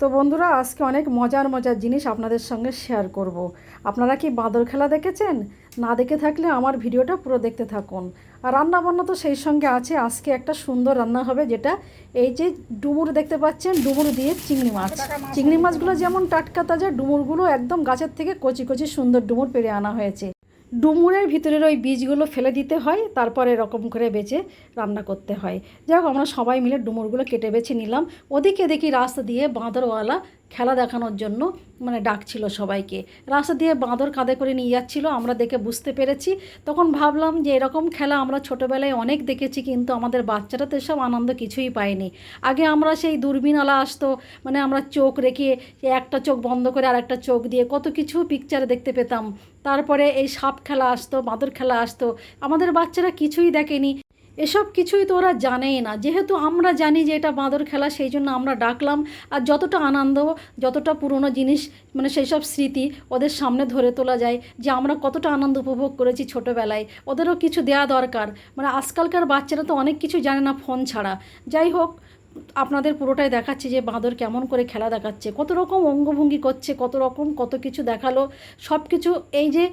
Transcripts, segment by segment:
তো বন্ধুরা, আজকে অনেক মজার মজার জিনিস আপনাদের সঙ্গে শেয়ার করব। আপনারা কি বাঁদর খেলা দেখেছেন? না দেখে থাকলে আমার ভিডিওটা পুরো দেখতে থাকুন। আর রান্না বান্না তো সেই সঙ্গে আছে। আজকে একটা সুন্দর রান্না হবে, যেটা এই যে ডুমুর দেখতে পাচ্ছেন, ডুমুর দিয়ে চিংড়ি মাছ। চিংড়ি মাছগুলো যেমন টাটকা, তাজা, ডুমুরগুলো একদম গাছের থেকে কচি কচি সুন্দর ডুমুর পেরে আনা হয়েছে। ডুমুরের ভিতরের ওই বীজগুলো ফেলে দিতে হয়, তারপরে এরকম করে বেছে রান্না করতে হয়। যাই হোক, আমরা সবাই মিলে ডুমুরগুলো কেটে বেছে নিলাম। ওদিকে দেখি রাস্তা দিয়ে বাঁদরওয়ালা খেলা দেখানোর জন্য মানে ডাকছিল সবাইকে। রাস্তা দিয়ে বাঁদর কাঁধে করে নিয়ে যাচ্ছিল, আমরা দেখে বুঝতে পেরেছি। তখন ভাবলাম যে এরকম খেলা আমরা ছোটোবেলায় অনেক দেখেছি, কিন্তু আমাদের বাচ্চারা তো এসব আনন্দ কিছুই পায়নি। আগে আমরা সেই দূরবীনওয়ালা আসতো মানে আমরা চোখ রেখে একটা চোখ বন্ধ করে আর একটা চোখ দিয়ে কত কিছু পিকচারে দেখতে পেতাম। তারপরে এই সাপ খেলা আসতো, বাঁদর খেলা আসতো। আমাদের বাচ্চারা কিছুই দেখেনি। এসব কিছুই তো ওরা জানেই না। যেহেতু আমরা জানি যে এটা বাঁদর খেলা, সেই জন্য আমরা ডাকলাম। আর যতটা আনন্দ, যতটা পুরনো জিনিস মানে সেই সব স্মৃতি ওদের সামনে ধরে তোলা যায় যে আমরা কতটা আনন্দ উপভোগ করেছি ছোটোবেলায়। ওদেরও কিছু দেওয়া দরকার। মানে আজকালকার বাচ্চারা তো অনেক কিছু জানে না ফোন ছাড়া। যাই হোক, আপনাদের পুরোটাই দেখাচ্ছে যে বাঁদর কেমন করে খেলা দেখাচ্ছে। কত রকম অঙ্গভঙ্গি করছে, কত রকম কত কিছু দেখাল। সব কিছু এই যে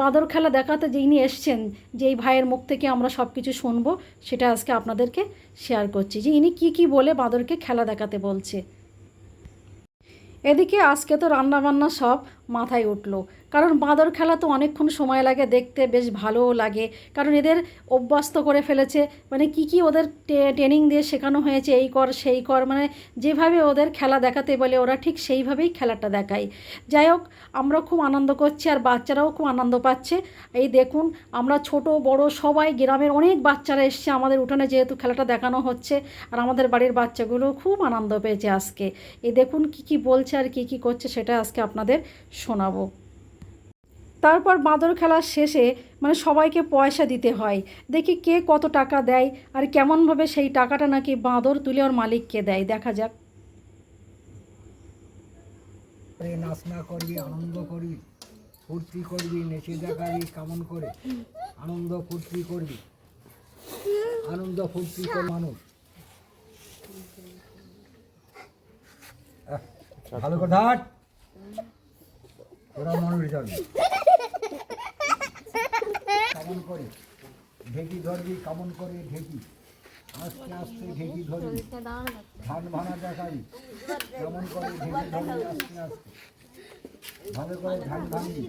বাঁদর খেলা দেখাতে যিনি এসছেন যে এই ভাইয়ের মুখ থেকে আমরা সব কিছু শুনব, সেটা আজকে আপনাদেরকে শেয়ার করছি যে ইনি কি কি বলে বাঁদরকে খেলা দেখাতে বলছে। এদিকে আজকে তো রান্নাবান্না সব মাথায় উঠল। কারণ বাঁদর খেলা তো অনেকক্ষণ সময় লাগে, দেখতে বেশ ভালোও লাগে। কারণ এদের অভ্যস্ত করে ফেলেছে মানে কি কি ওদের ট্রেনিং দিয়ে শেখানো হয়েছে, এই কর, সেই কর মানে যেভাবে ওদের খেলা দেখাতে বলে, ওরা ঠিক সেইভাবেই খেলাটা দেখায়। যাই হোক, আমরা খুব আনন্দ করছি আর বাচ্চারাও খুব আনন্দ পাচ্ছে। এই দেখুন, আমরা ছোট, বড় সবাই গ্রামের অনেক বাচ্চারা এসছে আমাদের উঠোনে যেহেতু খেলাটা দেখানো হচ্ছে আর আমাদের বাড়ির বাচ্চাগুলো খুব আনন্দ পেয়েছে আজকে। এই দেখুন, কি কি বলছে আর কি কি করছে সেটা আজকে আপনাদের শোনাবো। তারপর বাঁদর খেলার শেষে মানে সবাইকে পয়সা দিতে হয়। দেখি কে কত টাকা দেয় আর কেমনভাবে সেই টাকাটা নাকি বাঁদর তুলে ওর মালিককে দেয়। দেখা যাক। নাচনা করবি আনন্দ করবি ফুর্তি করবি, নেচে দেখাবি, কেমন করে? আনন্দ ফুর্তি করবি। আনন্দ ফুর্তি মানুষ। ভালো হাট ওরা মানুষ যাবে কেমন করে। ঢেকি ধরবি, কেমন করে ঢেকি। আস্তে আস্তে ঢেকি ধরবি। ধান ভাঙা দেখাবি কেমন করে ঢেকি ধরবি, আস্তে আস্তে। ভালো করে ধান ভাঙবি।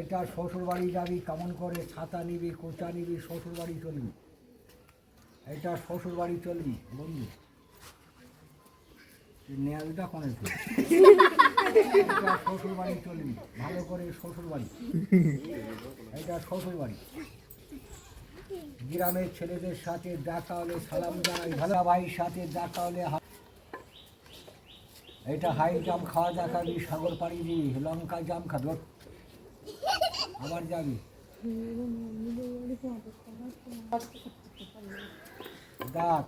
এটা শ্বশুর বাড়ি যাবি, কেমন করে ছাতা নিবি, কোচা নিবি শ্বশুর বাড়ি চলবি। এটা শ্বশুর বাড়ি চলবি, বন্ধু। নেয়ালটা কোনে শ্বশুর বাড়ি চলবি ভালো করে শ্বশুর বাড়ি এটা শ্বশুর বাড়ি গ্রামের ছেলেদের সাথে দেখা হলে সালাম জানাই ভালো ভাইয়ের সাথে দেখা হলে এটা হাই জাম খাওয়া দেখাবি সাগর পাড়ি দিবি লঙ্কা জাম খাবি। আবার যাবি। দাঁত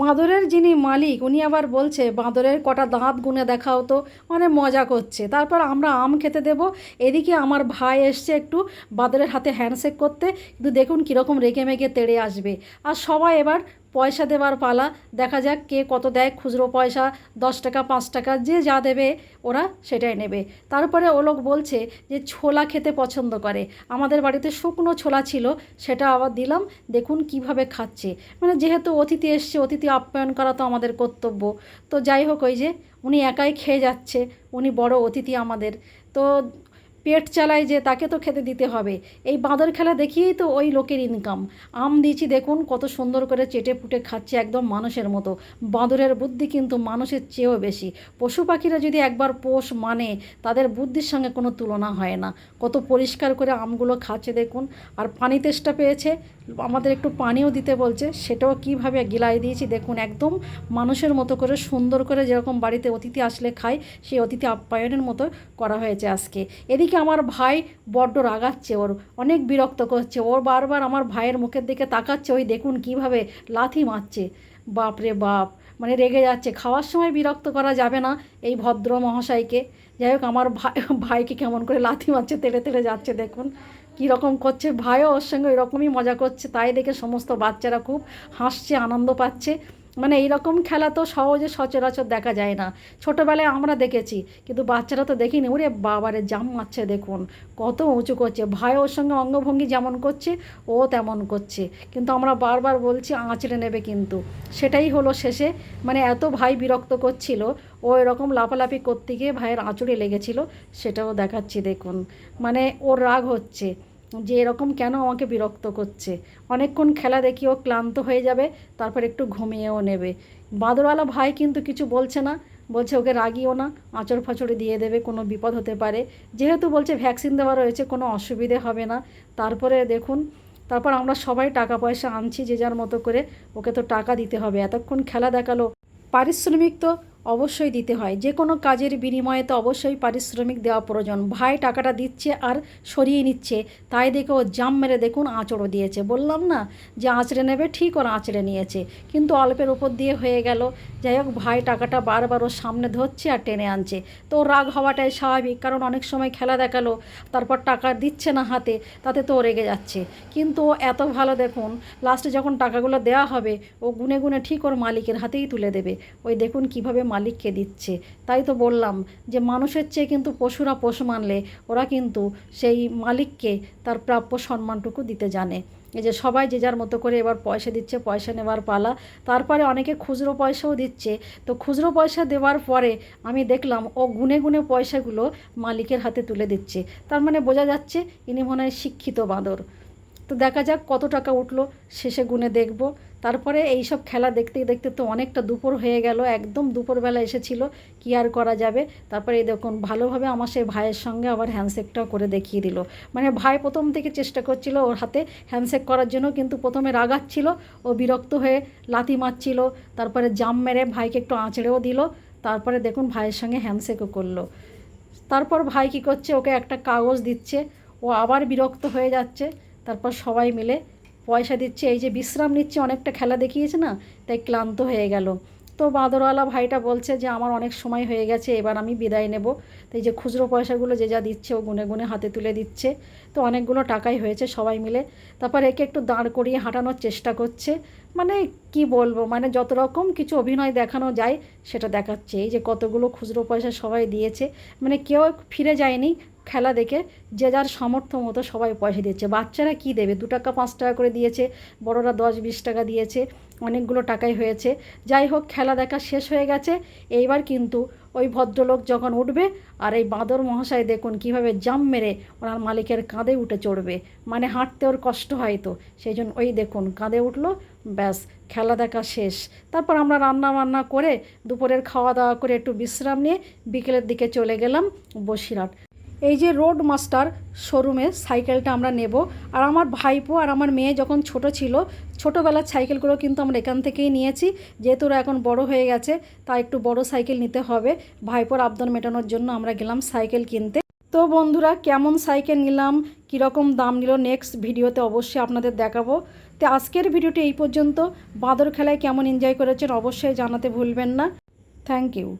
বাঁদরের যিনি মালিক, উনি আবার বলছে, বাঁদরের কটা দাঁত গুনে দেখাও তো মানে মজা করছে। তারপর আমরা আম খেতে দেব। এদিকে আমার ভাই এসছে একটু বাঁদরের হাতে হ্যান্ডশেক করতে। কিন্তু দেখুন কীরকম রেগে মেগে তেড়ে আসবে। আর সবাই এবার পয়সা দেওয়ার পালা। দেখা যাক কে কত দেয়। খুচরো পয়সা, দশ টাকা, পাঁচ টাকা, যে যা দেবে ওরা সেটাই নেবে। তারপরে ও লোক বলছে যে ছোলা খেতে পছন্দ করে। আমাদের বাড়িতে শুকনো ছোলা ছিল, সেটা আবার দিলাম। দেখুন কীভাবে খাচ্ছে। মানে যেহেতু অতিথি এসছে, অতিথি আপ্যায়ন করা তো আমাদের কর্তব্য। তো যাই হোক, ওই যে উনি একাই খেয়ে যাচ্ছে। উনি বড় অতিথি আমাদের। তো পেট চালায় যে তাকে তো খেতে দিতে হবে। এই বাঁদর খেলা দেখিয়েই তো ওই লোকের ইনকাম আম দিয়েছি দেখুন, কত সুন্দর করে চেটে পুটে খাচ্ছে একদম মানুষের মতো। বাঁদরের বুদ্ধি কিন্তু মানুষের চেয়েও বেশি। পশু পাখিরা যদি একবার পোষ মানে তাদের বুদ্ধির সঙ্গে কোনো তুলনা হয় না। কত পরিষ্কার করে আমগুলো খাচ্ছে দেখুন। আর পানি তেষ্টা পেয়েছে আমাদের একটু পানিও দিতে বলছে, সেটাও কীভাবে গিলাই দিয়েছি দেখুন, একদম মানুষের মতো করে, সুন্দর করে যেরকম বাড়িতে অতিথি আসলে খায়, সেই অতিথি আপ্যায়নের মতো করা হয়েছে আজকে। এদিকে আমার ভাই বড্ড রাগাচ্ছে ওর, অনেক বিরক্ত করছে ওর বারবার আমার ভাইয়ের মুখের দিকে তাকাচ্ছে, ওই দেখুন কীভাবে লাথি মারছে, বাপ রে বাপ মানে রেগে যাচ্ছে, খাওয়ার সময় বিরক্ত করা যাবে না এই ভদ্র মহাশয়কে যাই হোক আমার ভাই, ভাইকে কেমন করে লাথি মারছে তেড়ে তেড়ে যাচ্ছে দেখুন। কীরকম করছে, ভাইও ওর সঙ্গে ওইরকমই মজা করছে, তাই দেখে সমস্ত বাচ্চারা খুব হাসছে, আনন্দ পাচ্ছে। মানে এইরকম খেলা তো সহজে সচরাচর দেখা যায় না। ছোটোবেলায় আমরা দেখেছি, কিন্তু বাচ্চারা তো দেখিনি। ওরে বাবারে, জাম মারছে দেখুন, কত উঁচু করছে। ভাই ওর সঙ্গে অঙ্গভঙ্গি যেমন করছে, ও তেমন করছে। কিন্তু আমরা বারবার বলছি, আঁচড়ে নেবে কিন্তু। সেটাই হলো শেষে। মানে এত ভাই বিরক্ত করছিল, ও এরকম লাফালাফি করতে গিয়ে ভাইয়ের আঁচড়ে লেগেছিল, সেটাও দেখাচ্ছি দেখুন। মানে ওর রাগ হচ্ছে। যে এরকম কেন আমাকে বিরক্ত করছে? অনেকক্ষণ খেলা দেখি ও ক্লান্ত হয়ে যাবে, তারপর একটু ঘুমিয়েও নেবে। বাঁদরওয়ালা ভাই কিন্তু কিছু বলছে না, বলছে ওকে রাগিও না আঁচড় ফাঁচড়ে দিয়ে দেবে, কোনো বিপদ হতে পারে। যেহেতু বলছে ভ্যাকসিন দেওয়া রয়েছে, কোনো অসুবিধে হবে না। তারপরে দেখুন, তারপর আমরা সবাই টাকা পয়সা আনছি যে যার মতো করে, ওকে তো টাকা দিতে হবে। এতক্ষণ খেলা দেখাল। পারিশ্রমিক তো অবশ্যই দিতে হয়। যে কোনো কাজের বিনিময়ে তো অবশ্যই পারিশ্রমিক দেওয়া প্রয়োজন। ভাই টাকাটা দিচ্ছে আর সরিয়ে নিচ্ছে। তাই দেখে ও জাম মেরে দেখুন আঁচড়ও দিয়েছে। বললাম না যে আঁচড়ে নেবে, ঠিক ওর আঁচড়ে নিয়েছে। কিন্তু অল্পের উপর দিয়ে হয়ে গেল। যাই হোক, ভাই টাকাটা বারবার ওর সামনে ধরছে আর টেনে আনছে। তো রাগ হওয়াটাই স্বাভাবিক, কারণ অনেক সময় খেলা দেখাল, তারপর টাকা দিচ্ছে না হাতে, তাতে তো রেগে যাচ্ছে। কিন্তু ও এত ভালো দেখুন লাস্টে যখন টাকাগুলো দেওয়া হবে, ও গুনে গুনে ঠিক ওর মালিকের হাতেই তুলে দেবে। ওই দেখুন কীভাবে মালিককে দিচ্ছে। তাই তো বললাম যে মানুষের চেয়ে কিন্তু পশুরা পশু মানলে ওরা কিন্তু সেই মালিককে তার প্রাপ্য সম্মানটুকু দিতে জানে। এই যে সবাই যে যার মতো করে এবার পয়সা দিচ্ছে, পয়সা নেবার পালা। তারপরে অনেকে খুচরো পয়সাও দিচ্ছে। তো খুচরো পয়সা দেওয়ার পরে আমি দেখলাম ও গুনে গুনে পয়সাগুলো মালিকের হাতে তুলে দিচ্ছে। তার মানে বোঝা যাচ্ছে ইনি মনে হয় শিক্ষিত বাঁদর। তো দেখা যাক কত টাকা উঠল, শেষে গুনে দেখব। তারপরে এই সব খেলা দেখতে দেখতে তো অনেকটা দুপুর হয়ে গেল, একদম দুপুরবেলা এসেছিল, কি আর করা যাবে? তারপরে এই দেখুন, ভালোভাবে আমার সেই ভাইয়ের সঙ্গে আবার হ্যান্ডশেকটাও করে দেখিয়ে দিল। মানে ভাই প্রথম থেকে চেষ্টা করছিল ওর হাতে হ্যান্ডশেক করার জন্য, কিন্তু প্রথমে রাগাচ্ছিল ও বিরক্ত হয়ে লাথি মারছিল, তারপরে জাম মেরে ভাইকে একটু আঁচড়েও দিল, তারপরে দেখুন ভাইয়ের সঙ্গে হ্যান্ডশেকও করল। তারপর ভাই কী করছে, ওকে একটা কাগজ দিচ্ছে, ও আবার বিরক্ত হয়ে যাচ্ছে। তারপর সবাই মিলে পয়সা দিচ্ছে, এই যে বিশ্রাম নিচ্ছে, অনেকটা খেলা দেখিয়েছে না? তাই ক্লান্ত হয়ে গেল। তো বাঁদরওয়ালা ভাইটা বলছে যে, আমার অনেক সময় হয়ে গেছে, এবার আমি বিদায় নেব। তো এই যে খুচরো পয়সাগুলো যে যা দিচ্ছে, ও গুনে গুনে হাতে তুলে দিচ্ছে। তো অনেকগুলো টাকাই হয়েছে সবাই মিলে। তারপর একে একটু দাঁড় করিয়ে হাঁটানোর চেষ্টা করছে। মানে কি বলব মানে যত রকম কিছু অভিনয় দেখানো যায়, সেটা দেখাচ্ছে। এই যে কতগুলো খুচরো পয়সা সবাই দিয়েছে মানে কেউ ফিরে যায়নি। খেলা দেখে যে যার সামর্থ্য মতো সবাই পয়সা দিচ্ছে। বাচ্চারা কি দেবে? দু টাকা, পাঁচ টাকা করে দিয়েছে, বড়রা দশ, বিশ টাকা দিয়েছে, অনেকগুলো টাকাই হয়েছে। যাই হোক, খেলা দেখা শেষ হয়ে গেছে। এইবার কিন্তু ওই ভদ্রলোক যখন উঠবে, আর এই বাঁদর মহাশয় দেখুন কীভাবে জাম মেরে ওনার মালিকের কাঁধে উঠে চড়বে। মানে হাঁটতে ওর কষ্ট হয় তো। সেই জন্য ওই দেখুন, কাঁধে উঠল, ব্যাস, খেলা দেখা শেষ। তারপর আমরা রান্না বান্না করে দুপুরের খাওয়া দাওয়া করে একটু বিশ্রাম নিয়ে বিকেলের দিকে চলে গেলাম বসিরহাট। এই যে রোড মাস্টার শোরুমে সাইকেলটা আমরা নেব। আর আমার ভাইপো আর আমার মেয়ে যখন ছোট ছিল, ছোটোবেলার সাইকেলগুলো কিন্তু আমরা এখান থেকেই নিয়েছি। যেহেতু ওরা এখন বড় হয়ে গেছে, তাই একটু বড় সাইকেল নিতে হবে। ভাইপোর আবদার মেটানোর জন্য আমরা গেলাম সাইকেল কিনতে। তো বন্ধুরা, কেমন সাইকেল নিলাম, কীরকম দাম নিল নেক্সট ভিডিওতে অবশ্যই আপনাদের দেখাবো। তো আজকের ভিডিওটি এই পর্যন্ত। বাঁদর খেলায় কেমন এনজয় করেছেন, অবশ্যই জানাতে ভুলবেন না। Thank you